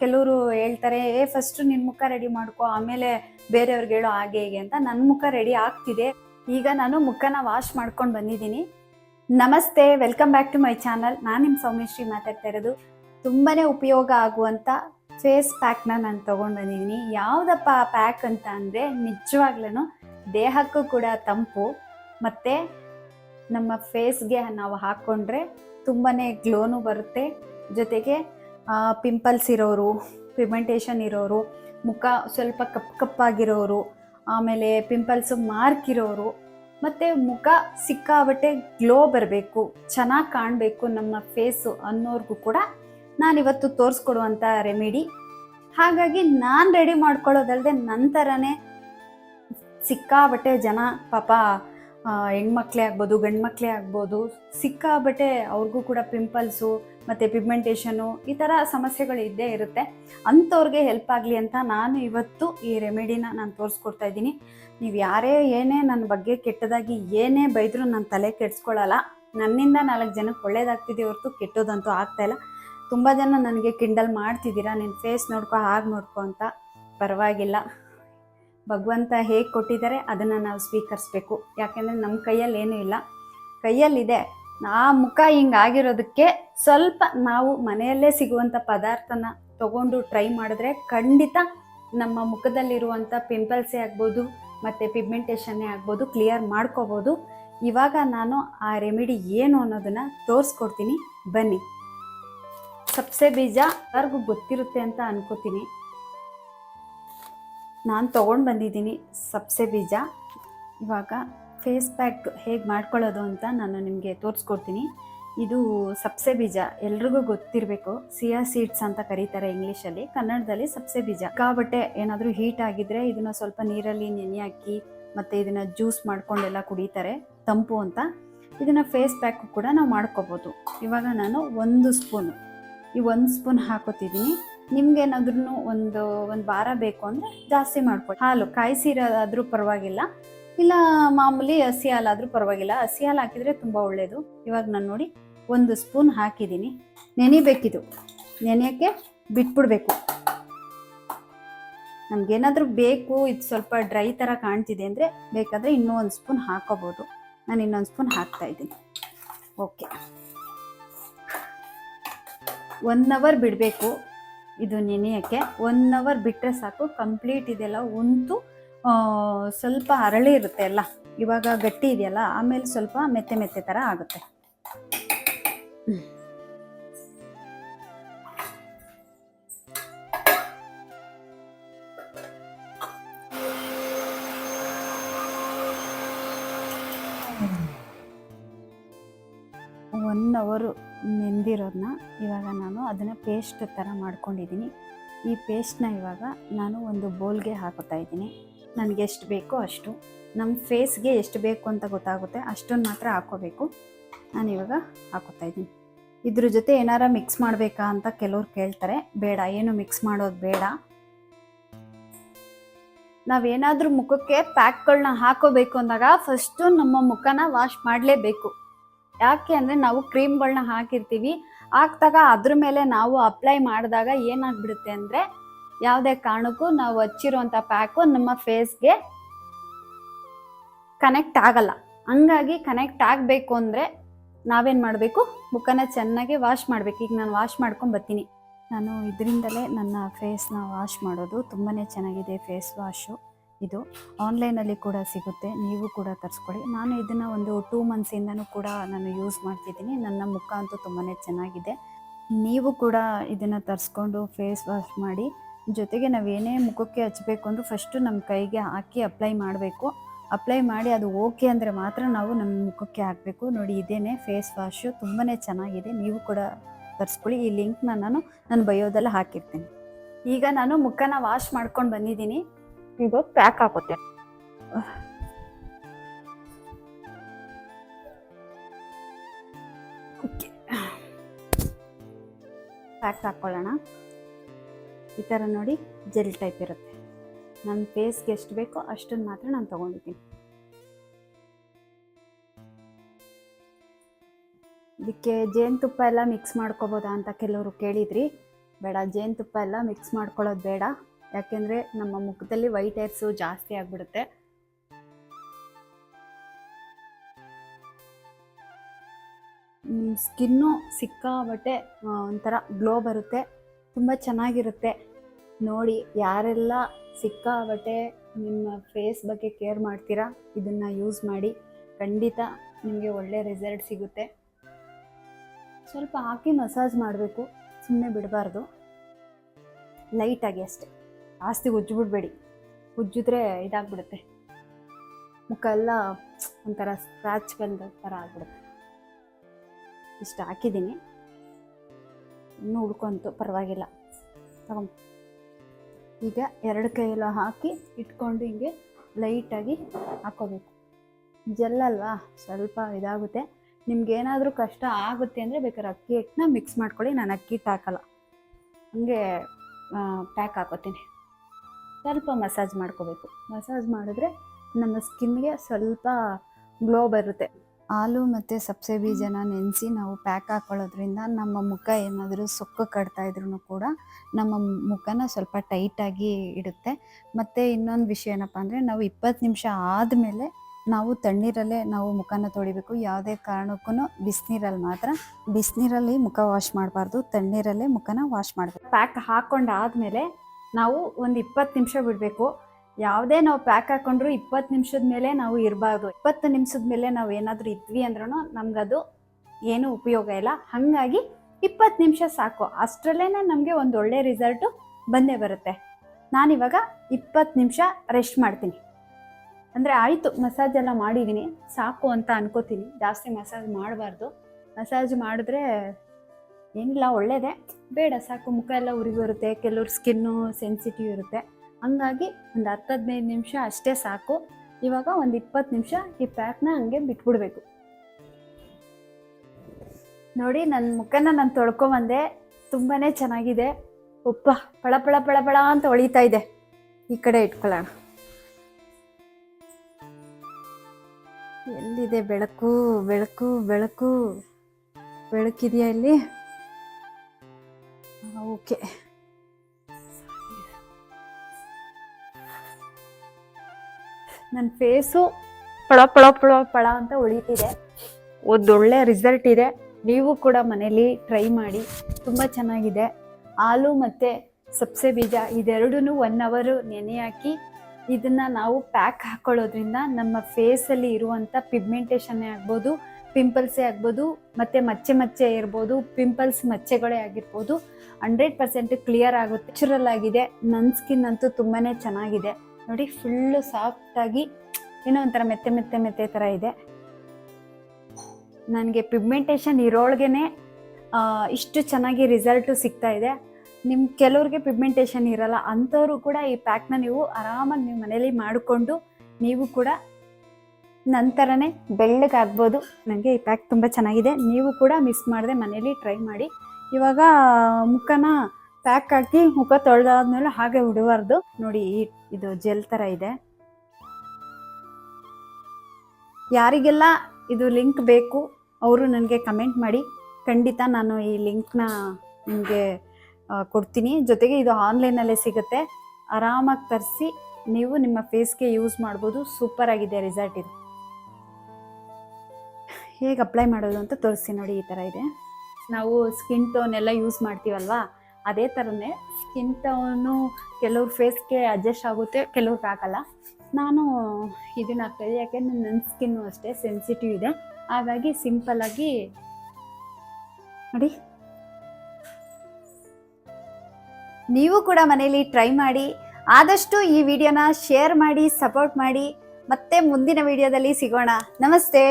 ಕೆಲವರು ಹೇಳ್ತಾರೆ, ಏ ಫಸ್ಟ್ ನಿನ್ ಮುಖ ರೆಡಿ ಮಾಡ್ಕೊ, ಆಮೇಲೆ ಬೇರೆಯವ್ರಿಗೆ ಹೇಳೋ ಹಾಗೆ ಹೀಗೆ ಅಂತ ನನ್ನ ಮುಖ ರೆಡಿ ಆಗ್ತಿದೆ. ಈಗ ನಾನು ಮುಖನ ವಾಶ್ ಮಾಡ್ಕೊಂಡು ಬಂದಿದ್ದೀನಿ. ನಮಸ್ತೆ welcome back to my channel ನಾನು ನಿಮ್ಮ ಸೌಮ್ಯಶ್ರೀ ಮಾತಾಡ್ತಾ ಇರೋದು. ತುಂಬಾನೇ ಉಪಯೋಗ ಆಗುವಂಥ ಫೇಸ್ ಪ್ಯಾಕ್ನ ನಾನು ತೊಗೊಂಡು ಬಂದಿದ್ದೀನಿ. ಯಾವುದಪ್ಪ ಪ್ಯಾಕ್ ಅಂತ ಅಂದರೆ ನಿಜವಾಗ್ಲೂ ದೇಹಕ್ಕೂ ಕೂಡ ತಂಪು. ಮತ್ತು ನಮ್ಮ ಫೇಸ್ಗೆ ನಾವು ಹಾಕ್ಕೊಂಡ್ರೆ ತುಂಬಾ ಗ್ಲೋನು ಬರುತ್ತೆ. ಜೊತೆಗೆ ಪಿಂಪಲ್ಸ್ ಇರೋರು ಪಿಗ್ಮೆಂಟೇಷನ್ ಇರೋರು, ಮುಖ ಸ್ವಲ್ಪ ಕಪ್ ಕಪ್ಪಾಗಿರೋರು, ಆಮೇಲೆ ಪಿಂಪಲ್ಸ್ ಮಾರ್ಕ್ ಇರೋರು, ಮತ್ತು ಮುಖ ಸಿಕ್ಕಾಬಟ್ಟೆ ಗ್ಲೋ ಬರಬೇಕು, ಚೆನ್ನಾಗಿ ಕಾಣಬೇಕು ನಮ್ಮ ಫೇಸು ಅನ್ನೋರ್ಗೂ ಕೂಡ ನಾನಿವತ್ತು ತೋರಿಸ್ಕೊಡುವಂಥ ರೆಮಿಡಿ ಹಾಗಾಗಿ ನಾನು ರೆಡಿ ಮಾಡ್ಕೊಳ್ಳೋದಲ್ಲದೆ ನಂತರನೇ ಸಿಕ್ಕಾಬಟ್ಟೆ ಜನ ಪಾಪ ಹೆಣ್ಮಕ್ಳೇ ಆಗ್ಬೋದು ಗಂಡು ಮಕ್ಕಳೇ ಆಗ್ಬೋದು ಸಿಕ್ಕಾಬಟ್ಟೆ ಅವ್ರಿಗೂ ಕೂಡ ಪಿಂಪಲ್ಸು ಮತ್ತು ಪಿಗ್ಮೆಂಟೇಷನು ಈ ಥರ ಸಮಸ್ಯೆಗಳು ಇದ್ದೇ ಇರುತ್ತೆ. ಅಂಥವ್ರಿಗೆ ಹೆಲ್ಪ್ ಆಗಲಿ ಅಂತ ನಾನು ಇವತ್ತು ಈ ರೆಮಿಡಿನ ನಾನು ತೋರಿಸ್ಕೊಡ್ತಾ ಇದ್ದೀನಿ. ನೀವು ಯಾರೇ ಏನೇ ನನ್ನ ಬಗ್ಗೆ ಕೆಟ್ಟದಾಗಿ ಏನೇ ಬೈದರೂ ನಾನು ತಲೆ ಕೆಡಿಸ್ಕೊಳ್ಳಲ್ಲ ನನ್ನಿಂದ ನಾಲ್ಕು ಜನಕ್ಕೆ ಒಳ್ಳೇದಾಗ್ತಿದೆ ಹೊರತು ಕೆಟ್ಟೋದಂತೂ ಆಗ್ತಾಯಿಲ್ಲ ತುಂಬ ಜನ ನನಗೆ ಕಿಂಡಲ್ ಮಾಡ್ತಿದ್ದೀರಾ ನಿನ್ನ ಫೇಸ್ ನೋಡ್ಕೊ, ಹಾಗೆ ನೋಡ್ಕೊ ಅಂತ ಪರವಾಗಿಲ್ಲ. ಭಗವಂತ ಹೇಗೆ ಕೊಟ್ಟಿದ್ದಾರೆ ಅದನ್ನು ನಾವು ಸ್ವೀಕರಿಸ್ಬೇಕು. ಯಾಕೆಂದರೆ ನಮ್ಮ ಕೈಯಲ್ಲಿ ಏನೂ ಇಲ್ಲ. ಕೈಯಲ್ಲಿದೆ. ಆ ಮುಖ ಹಿಂಗಾಗಿರೋದಕ್ಕೆ ಸ್ವಲ್ಪ ನಾವು ಮನೆಯಲ್ಲೇ ಸಿಗುವಂಥ ಪದಾರ್ಥನ ತಗೊಂಡು ಟ್ರೈ ಮಾಡಿದ್ರೆ ಖಂಡಿತ ನಮ್ಮ ಮುಖದಲ್ಲಿರುವಂಥ ಪಿಂಪಲ್ಸೇ ಆಗ್ಬೋದು, ಮತ್ತು ಪಿಗ್ಮೆಂಟೇಷನ್ನೇ ಆಗ್ಬೋದು, ಕ್ಲಿಯರ್ ಮಾಡ್ಕೋಬೋದು. ಇವಾಗ ನಾನು ಆ ರೆಮಿಡಿ ಏನು ಅನ್ನೋದನ್ನು ತೋರಿಸ್ಕೊಡ್ತೀನಿ. ಬನ್ನಿ. ಸಬ್ಸೆ ಬೀಜ ಯಾರಿಗೂ ಗೊತ್ತಿರುತ್ತೆ ಅಂತ ಅನ್ಕೋತೀನಿ. ನಾನು ತೊಗೊಂಡು ಬಂದಿದ್ದೀನಿ ಸಬ್ಸೆ ಬೀಜ. ಇವಾಗ ಫೇಸ್ ಪ್ಯಾಕ್ ಹೇಗೆ ಮಾಡ್ಕೊಳ್ಳೋದು ಅಂತ ನಾನು ನಿಮಗೆ ತೋರಿಸ್ಕೊಡ್ತೀನಿ. ಇದು ಸಬ್ಸೆ ಬೀಜ, ಎಲ್ರಿಗೂ ಗೊತ್ತಿರಬೇಕು. ಸಿಯಾ ಸೀಡ್ಸ್ ಅಂತ ಕರೀತಾರೆ ಇಂಗ್ಲೀಷಲ್ಲಿ, ಕನ್ನಡದಲ್ಲಿ ಸಬ್ಸೆ ಬೀಜ. ಕಾಬಟ್ಟೆ ಏನಾದರೂ ಹೀಟ್ ಆಗಿದ್ರೆ ಇದನ್ನು ಸ್ವಲ್ಪ ನೀರಲ್ಲಿ ನೆನೆ ಹಾಕಿ ಮತ್ತು ಇದನ್ನು ಜ್ಯೂಸ್ ಮಾಡ್ಕೊಂಡೆಲ್ಲ ಕುಡಿತಾರೆ, ತಂಪು ಅಂತ. ಇದನ್ನು ಫೇಸ್ ಪ್ಯಾಕ್ ಕೂಡ ನಾವು ಮಾಡ್ಕೋಬೋದು. ಇವಾಗ ನಾನು ಒಂದು ಸ್ಪೂನು ಈ ಒಂದು ಸ್ಪೂನ್ ಹಾಕೋತಿದ್ದೀನಿ. ನಿಮ್ಗೇನಾದ್ರೂ ಒಂದು ಒಂದು ವಾರ ಬೇಕು ಅಂದರೆ ಜಾಸ್ತಿ ಮಾಡ್ಕೊಳ್ಳಿ ಹಾಲು, ಕಾಯಿಸಿರೋದಾದ್ರೂ ಪರವಾಗಿಲ್ಲ. ಇಲ್ಲ ಮಾಮೂಲಿ ಹಸಿ ಹಾಲಾದರೂ ಪರವಾಗಿಲ್ಲ. ಹಸಿ ಹಾಲು ಹಾಕಿದರೆ ತುಂಬ ಒಳ್ಳೆಯದು ಇವಾಗ ನಾನು ನೋಡಿ ಒಂದು ಸ್ಪೂನ್ ಹಾಕಿದ್ದೀನಿ. ನೆನಿಬೇಕಿದು. ನೆನೆಯೋಕ್ಕೆ ಬಿಟ್ಬಿಡ್ಬೇಕು. ನಮಗೇನಾದರೂ ಬೇಕು, ಇದು ಸ್ವಲ್ಪ ಡ್ರೈ ಥರ ಕಾಣ್ತಿದೆ ಅಂದರೆ ಬೇಕಾದರೆ ಇನ್ನೂ ಒಂದು ಸ್ಪೂನ್ ಹಾಕೋಬೋದು. ನಾನು ಇನ್ನೊಂದು ಸ್ಪೂನ್ ಹಾಕ್ತಾ ಇದ್ದೀನಿ. ಓಕೆ. ಒನ್ ಅವರ್ ಬಿಡಬೇಕು. ಇದು ನೆನೆಯೋಕ್ಕೆ ಒನ್ ಅವರ್ ಬಿಟ್ಟರೆ ಸಾಕು. ಕಂಪ್ಲೀಟ್ ಇದೆಲ್ಲ ಒಂತು ಸ್ವಲ್ಪ ಅರಳಿ ಇರುತ್ತೆ ಎಲ್ಲ ಇವಾಗ ಗಟ್ಟಿ ಇದೆಯಲ್ಲ, ಆಮೇಲೆ ಸ್ವಲ್ಪ ಮೆತ್ತೆ ಮೆತ್ತೆ ಥರ ಆಗುತ್ತೆ. ಒನ್ ಅವರು ನೆಂದಿರೋದನ್ನ ಇವಾಗ ನಾನು ಅದನ್ನು ಪೇಸ್ಟ್ ಥರ ಮಾಡ್ಕೊಂಡಿದ್ದೀನಿ. ಈ ಪೇಸ್ಟ್ನ ಇವಾಗ ನಾನು ಒಂದು ಬೌಲ್ಗೆ ಹಾಕೋತಾ ಇದ್ದೀನಿ. ನನಗೆ ಎಷ್ಟು ಬೇಕೋ ಅಷ್ಟು. ನಮ್ಮ ಫೇಸ್ಗೆ ಎಷ್ಟು ಬೇಕು ಅಂತ ಗೊತ್ತಾಗುತ್ತೆ, ಅಷ್ಟೊಂದು ಮಾತ್ರ ಹಾಕೋಬೇಕು. ನಾನು ಇವಾಗ ಹಾಕೋತಾ ಇದ್ದೀನಿ. ಇದ್ರ ಜೊತೆ ಏನಾರ ಮಿಕ್ಸ್ ಮಾಡಬೇಕಾ ಅಂತ ಕೆಲವ್ರು ಕೇಳ್ತಾರೆ. ಬೇಡ, ಏನು ಮಿಕ್ಸ್ ಮಾಡೋದು ಬೇಡ. ನಾವೇನಾದರೂ ಮುಖಕ್ಕೆ ಪ್ಯಾಕ್ಗಳನ್ನ ಹಾಕೋಬೇಕು ಅಂದಾಗ ಫಸ್ಟು ನಮ್ಮ ಮುಖನ ವಾಶ್ ಮಾಡಲೇಬೇಕು. ಯಾಕೆ ಅಂದರೆ ನಾವು ಕ್ರೀಮ್ಗಳನ್ನ ಹಾಕಿರ್ತೀವಿ. ಹಾಕ್ದಾಗ ಅದ್ರ ಮೇಲೆ ನಾವು ಅಪ್ಲೈ ಮಾಡಿದಾಗ ಏನಾಗ್ಬಿಡುತ್ತೆ ಅಂದರೆ ಯಾವುದೇ ಕಾರಣಕ್ಕೂ ನಾವು ಹಚ್ಚಿರುವಂಥ ಪ್ಯಾಕು ನಮ್ಮ ಫೇಸ್ಗೆ ಕನೆಕ್ಟ್ ಆಗಲ್ಲ. ಹಂಗಾಗಿ ಕನೆಕ್ಟ್ ಆಗಬೇಕು ಅಂದರೆ ನಾವೇನು ಮಾಡಬೇಕು? ಮುಖನ ಚೆನ್ನಾಗಿ ವಾಶ್ ಮಾಡಬೇಕು. ಈಗ ನಾನು ವಾಶ್ ಮಾಡ್ಕೊಂಡು ಬರ್ತೀನಿ. ನಾನು ಇದರಿಂದಲೇ ನನ್ನ ಫೇಸ್ನ ವಾಶ್ ಮಾಡೋದು ತುಂಬಾ ಚೆನ್ನಾಗಿದೆ ಫೇಸ್ ವಾಶು ಇದು ಆನ್ಲೈನಲ್ಲಿ ಕೂಡ ಸಿಗುತ್ತೆ. ನೀವು ಕೂಡ ತರಿಸ್ಕೊಳ್ಳಿ. ನಾನು ಇದನ್ನು ಒಂದು ಟೂ ಮಂತ್ಸಿಂದನೂ ಕೂಡ ನಾನು ಯೂಸ್ ಮಾಡ್ತಿದ್ದೀನಿ. ನನ್ನ ಮುಖ ಅಂತೂ ತುಂಬಾ ಚೆನ್ನಾಗಿದೆ. ನೀವು ಕೂಡ ಇದನ್ನು ತರಿಸ್ಕೊಂಡು ಫೇಸ್ ವಾಶ್ ಮಾಡಿ, ಜೊತೆಗೆ ನಾವು ಏನೇ ಮುಖಕ್ಕೆ ಹಚ್ಚಬೇಕು ಅಂದರೂ ಫಸ್ಟು ನಮ್ಮ ಕೈಗೆ ಹಾಕಿ ಅಪ್ಲೈ ಮಾಡಬೇಕು. ಅಪ್ಲೈ ಮಾಡಿ ಅದು ಓಕೆ ಅಂದರೆ ಮಾತ್ರ ನಾವು ನಮ್ಮ ಮುಖಕ್ಕೆ ಹಾಕಬೇಕು. ನೋಡಿ, ಇದೇನೆ ಫೇಸ್ ವಾಶು ತುಂಬಾ ಚೆನ್ನಾಗಿದೆ. ನೀವು ಕೂಡ ತರಿಸ್ಕೊಳ್ಳಿ. ಈ ಲಿಂಕ್ನ ನಾನು ನನ್ನ ಬಯೋದಲ್ಲಿ ಹಾಕಿರ್ತೀನಿ. ಈಗ ನಾನು ಮುಖನ ವಾಶ್ ಮಾಡ್ಕೊಂಡು ಬಂದಿದ್ದೀನಿ. ಈಗ ಪ್ಯಾಕ್ ಹಾಕೋತೆ. ಓಕೆ ಪ್ಯಾಕ್ ಹಾಕ್ಕೊಳ್ಳೋಣ ಈ ಥರ ನೋಡಿ ಜೆಲ್ ಟೈಪ್ ಇರುತ್ತೆ. ನನ್ನ ಫೇಸ್ಗೆ ಎಷ್ಟು ಬೇಕೋ ಅಷ್ಟನ್ನು ಮಾತ್ರ ನಾನು ತೊಗೊಂಡಿದ್ದೀನಿ. ಇದಕ್ಕೆ ಜೇನುತುಪ್ಪ ಎಲ್ಲ ಮಿಕ್ಸ್ ಮಾಡ್ಕೋಬೋದಾ ಅಂತ ಕೆಲವರು ಕೇಳಿದ್ರಿ. ಬೇಡ, ಜೇನುತುಪ್ಪ ಎಲ್ಲ ಮಿಕ್ಸ್ ಮಾಡ್ಕೊಳ್ಳೋದು ಬೇಡ. ಯಾಕೆಂದರೆ ನಮ್ಮ ಮುಖದಲ್ಲಿ ವೈಟ್ ಏರ್ಸು ಜಾಸ್ತಿ ಆಗಿಬಿಡುತ್ತೆ. ಸ್ಕಿನ್ನು ಸಿಕ್ಕಾಬಟ್ಟೆ ಒಂಥರ ಗ್ಲೋ ಬರುತ್ತೆ. ತುಂಬ ಚೆನ್ನಾಗಿರುತ್ತೆ. ನೋಡಿ, ಯಾರೆಲ್ಲ ಸಿಕ್ಕಾಬಟ್ಟೆ ನಿಮ್ಮ ಫೇಸ್ ಬಗ್ಗೆ ಕೇರ್ ಮಾಡ್ತೀರಾ, ಇದನ್ನು ಯೂಸ್ ಮಾಡಿ. ಖಂಡಿತ ನಿಮಗೆ ಒಳ್ಳೆ ರಿಸಲ್ಟ್ ಸಿಗುತ್ತೆ. ಸ್ವಲ್ಪ ಹಾಕಿ ಮಸಾಜ್ ಮಾಡಬೇಕು. ಸುಮ್ಮನೆ ಬಿಡಬಾರ್ದು. ಲೈಟಾಗಿ ಅಷ್ಟೆ. ಜಾಸ್ತಿ ಉಜ್ಜಿಬಿಡ್ಬೇಡಿ ಉಜ್ಜಿದ್ರೆ ಇದಾಗ್ಬಿಡುತ್ತೆ. ಮುಖ ಎಲ್ಲ ಒಂಥರ ಸ್ಕ್ರ್ಯಾಚ್ ಬಂದ ಥರ ಆಗ್ಬಿಡುತ್ತೆ. ಇಷ್ಟು ಹಾಕಿದ್ದೀನಿ. ಇನ್ನೂ ಹುಡ್ಕೊಂತು ಪರವಾಗಿಲ್ಲ. ತಗೊಂಡು. ಈಗ ಎರಡು ಕೈಯೆಲ್ಲ ಹಾಕಿ ಇಟ್ಕೊಂಡು ಹಿಂಗೆ ಲೈಟಾಗಿ ಹಾಕೋಬೇಕು. ಜೆಲ್ಲಲ್ವಾ ಸ್ವಲ್ಪ ಇದಾಗುತ್ತೆ. ನಿಮ್ಗೆ ಏನಾದರೂ ಕಷ್ಟ ಆಗುತ್ತೆ ಅಂದರೆ ಬೇಕಾದ್ರೆ ಅಕ್ಕಿ ಹಿಟ್ಟನ್ನ ಮಿಕ್ಸ್ ಮಾಡ್ಕೊಳ್ಳಿ. ನಾನು ಅಕ್ಕಿ ಹಿಟ್ಟು ಹಾಕಲ್ಲ. ಹಂಗೆ ಪ್ಯಾಕ್ ಹಾಕೋತೀನಿ. ಸ್ವಲ್ಪ ಮಸಾಜ್ ಮಾಡ್ಕೋಬೇಕು. ಮಸಾಜ್ ಮಾಡಿದ್ರೆ ನಮ್ಮ ಸ್ಕಿನ್ಗೆ ಸ್ವಲ್ಪ ಗ್ಲೋ ಬರುತ್ತೆ. ಹಾಲು ಮತ್ತು ಸಬ್ಸೆ ಬೀಜನ ನೆನೆಸಿ ನಾವು ಪ್ಯಾಕ್ ಹಾಕ್ಕೊಳ್ಳೋದ್ರಿಂದ ನಮ್ಮ ಮುಖ ಏನಾದರೂ ಸೊಕ್ಕು ಕಟ್ತಾ ಇದ್ರೂ ಕೂಡ ನಮ್ಮ ಮುಖನ ಸ್ವಲ್ಪ ಟೈಟಾಗಿ ಇಡುತ್ತೆ. ಮತ್ತು ಇನ್ನೊಂದು ವಿಷಯ ಏನಪ್ಪ ಅಂದರೆ ನಾವು ಇಪ್ಪತ್ತು ನಿಮಿಷ ಆದಮೇಲೆ ನಾವು ತಣ್ಣೀರಲ್ಲೇ ನಾವು ಮುಖನ ತೊಳಿಬೇಕು. ಯಾವುದೇ ಕಾರಣಕ್ಕೂ ಬಿಸಿನೀರಲ್ಲಿ ಮಾತ್ರ ಬಿಸಿನೀರಲ್ಲಿ ಮುಖ ವಾಶ್ ಮಾಡಬಾರ್ದು. ತಣ್ಣೀರಲ್ಲೇ ಮುಖನ ವಾಶ್ ಮಾಡಬೇಕು. ಪ್ಯಾಕ್ ಹಾಕೊಂಡಾದ್ಮೇಲೆ ನಾವು ಒಂದು ಇಪ್ಪತ್ತು ನಿಮಿಷ ಬಿಡಬೇಕು. ಯಾವುದೇ ನಾವು ಪ್ಯಾಕ್ ಹಾಕೊಂಡ್ರು ಇಪ್ಪತ್ತು ನಿಮಿಷದ ಮೇಲೆ ನಾವು ಇರಬಾರ್ದು. ಇಪ್ಪತ್ತು ನಿಮಿಷದ ಮೇಲೆ ನಾವು ಏನಾದರೂ ಇದ್ವಿ ಅಂದ್ರೂ ನಮಗದು ಏನೂ ಉಪಯೋಗ ಇಲ್ಲ. ಹಾಗಾಗಿ ಇಪ್ಪತ್ತು ನಿಮಿಷ ಸಾಕು. ಅಷ್ಟರಲ್ಲೇ ನಮಗೆ ಒಂದು ಒಳ್ಳೆ ರಿಸಲ್ಟು ಬಂದೇ ಬರುತ್ತೆ. ನಾನಿವಾಗ ಇಪ್ಪತ್ತು ನಿಮಿಷ ರೆಸ್ಟ್ ಮಾಡ್ತೀನಿ. ಅಂದರೆ ಆಯಿತು ಮಸಾಜ್ ಎಲ್ಲ ಮಾಡಿದ್ದೀನಿ ಸಾಕು ಅಂತ ಅನ್ಕೋತೀನಿ. ಜಾಸ್ತಿ ಮಸಾಜ್ ಮಾಡಬಾರ್ದು. ಮಸಾಜ್ ಮಾಡಿದ್ರೆ ಏನಿಲ್ಲ, ಒಳ್ಳೇದೇ. ಬೇಡ, ಸಾಕು, ಮುಖ ಎಲ್ಲ ಉರಿ ಬರುತ್ತೆ, ಕೆಲವ್ರ ಸ್ಕಿನ್ನು ಸೆನ್ಸಿಟಿವ್ ಇರುತ್ತೆ. ಹಂಗಾಗಿ ಒಂದು ಹತ್ತು ಹದಿನೈದು ನಿಮಿಷ ಅಷ್ಟೇ ಸಾಕು. ಇವಾಗ ಒಂದು ಇಪ್ಪತ್ತು ನಿಮಿಷ ಈ ಪ್ಯಾಕ್ನ ಹಂಗೆ ಬಿಟ್ಬಿಡ್ಬೇಕು. ನೋಡಿ ನನ್ನ ಮುಖನ ನಾನು ತೊಳ್ಕೊಂಬಂದೆ ತುಂಬಾ ಚೆನ್ನಾಗಿದೆ. ಉಪ್ಪ ಪಳ ಪಳ ಪಳ ಪಳ ಅಂತ ಹೊಳಿತಾ ಇದೆ. ಈ ಕಡೆ ಇಟ್ಕೊಳ್ಳೋಣ. ಎಲ್ಲಿದೆ ಬೆಳಕು? ಬೆಳಕು ಬೆಳಕು. ಬೆಳಕಿದೆಯಾ ಇಲ್ಲಿ? ಓಕೆ. ನನ್ನ ಫೇಸು ಪಳ ಪಳ ಪಳ ಪಳ ಅಂತ ಉಳಿತಿದೆ. ಒಂದೊಳ್ಳೆ ರಿಸಲ್ಟ್ ಇದೆ. ನೀವು ಕೂಡ ಮನೇಲಿ ಟ್ರೈ ಮಾಡಿ. ತುಂಬ ಚೆನ್ನಾಗಿದೆ. ಹಾಲು ಮತ್ತು ಸಬ್ಸೆ ಬೀಜ ಇದೆರಡೂ ಒನ್ ಅವರು ನೆನೆ ಹಾಕಿ ಇದನ್ನು ನಾವು ಪ್ಯಾಕ್ ಹಾಕ್ಕೊಳ್ಳೋದ್ರಿಂದ ನಮ್ಮ ಫೇಸಲ್ಲಿ ಇರುವಂಥ ಪಿಗ್ಮೆಂಟೇಷನ್ನೇ ಆಗ್ಬೋದು. ಪಿಂಪಲ್ಸೇ ಆಗ್ಬೋದು, ಮತ್ತೆ ಮಚ್ಚೆ ಮಚ್ಚೆ ಇರ್ಬೋದು, ಪಿಂಪಲ್ಸ್ ಮಚ್ಚೆಗಳೇ ಆಗಿರ್ಬೋದು, ಹಂಡ್ರೆಡ್ ಪರ್ಸೆಂಟ್ ಕ್ಲಿಯರ್ ಆಗುತ್ತೆ. ನ್ಯಾಚುರಲ್ ಆಗಿದೆ, ನನ್ನ ಸ್ಕಿನ್ ಅಂತೂ ತುಂಬಾ ಚೆನ್ನಾಗಿದೆ. ನೋಡಿ ಫುಲ್ಲು ಸಾಫ್ಟಾಗಿ ಏನೋ ಒಂಥರ ಮೆತ್ತೆ ಮೆತ್ತೆ ಮೆತ್ತೆ ಥರ ಇದೆ. ನನಗೆ ಪಿಗ್ಮೆಂಟೇಷನ್ ಇರೋಳ್ಗೆ ಇಷ್ಟು ಚೆನ್ನಾಗಿ ರಿಸಲ್ಟು ಸಿಗ್ತಾ ಇದೆ. ನಿಮ್ಮ ಕೆಲವ್ರಿಗೆ ಪಿಗ್ಮೆಂಟೇಷನ್ ಇರಲ್ಲ, ಅಂಥವ್ರು ಕೂಡ ಈ ಪ್ಯಾಕ್ನ ನೀವು ಆರಾಮಾಗಿ ನೀವು ಮನೇಲಿ ಮಾಡಿಕೊಂಡು, ನೀವು ಕೂಡ ನಂತರನೇ ಬೆಳ್ಳಗಾಗ್ಬೋದು. ನನಗೆ ಈ ಪ್ಯಾಕ್ ತುಂಬ ಚೆನ್ನಾಗಿದೆ. ನೀವು ಕೂಡ ಮಿಸ್ ಮಾಡದೆ ಮನೇಲಿ ಟ್ರೈ ಮಾಡಿ. ಇವಾಗ ಮುಖನ ಪ್ಯಾಕ್ ಹಾಕಿ ಮುಖ ತೊಳೆದಾದ್ಮೇಲೆ ಹಾಗೆ ಉಡಬಾರ್ದು. ನೋಡಿ ಇದು ಜೆಲ್ ಥರ ಇದೆ. ಯಾರಿಗೆಲ್ಲ ಇದು ಲಿಂಕ್ ಬೇಕು, ಅವರು ನನಗೆ ಕಮೆಂಟ್ ಮಾಡಿ. ಖಂಡಿತ ನಾನು ಈ ಲಿಂಕ್ನ ನಿಮಗೆ ಕೊಡ್ತೀನಿ. ಜೊತೆಗೆ ಇದು ಆನ್ಲೈನಲ್ಲೇ ಸಿಗುತ್ತೆ. ಆರಾಮಾಗಿ ತರಿಸಿ. ನೀವು ನಿಮ್ಮ ಫೇಸ್ಗೆ ಯೂಸ್ ಮಾಡ್ಬೋದು. ಸೂಪರ್ ಆಗಿದೆ ರಿಸಲ್ಟ್ ಇದು. ಹೇಗೆ ಅಪ್ಲೈ ಮಾಡೋದು ಅಂತ ತೋರಿಸಿ ನೋಡಿ ಈ ಥರ ಇದೆ. ನಾವು ಸ್ಕಿನ್ ಟೋನ್ ಎಲ್ಲ ಯೂಸ್ ಮಾಡ್ತೀವಲ್ವಾ? ಅದೇ ಥರನೇ ಸ್ಕಿನ್ ಟೋನು ಕೆಲವ್ರ ಫೇಸ್ಗೆ ಅಡ್ಜಸ್ಟ್ ಆಗುತ್ತೆ, ಕೆಲವ್ರಿಗೆ ಆಗಲ್ಲ. ನಾನು ಇದನ್ನ ಹಾಕ್ತಾಯಿದ್ದೆ ಯಾಕೆಂದ್ರೆ ನನ್ನ ಸ್ಕಿನ್ನು ಅಷ್ಟೇ ಸೆನ್ಸಿಟಿವ್ ಇದೆ. ಹಾಗಾಗಿ ಸಿಂಪಲ್ಲಾಗಿ ನೋಡಿ. ನೀವು ಕೂಡ ಮನೇಲಿ ಟ್ರೈ ಮಾಡಿ, ಆದಷ್ಟು ಈ ವಿಡಿಯೋನ ಶೇರ್ ಮಾಡಿ ಸಪೋರ್ಟ್ ಮಾಡಿ. ಮತ್ತೆ ಮುಂದಿನ ವಿಡಿಯೋದಲ್ಲಿ ಸಿಗೋಣ. ನಮಸ್ತೆ.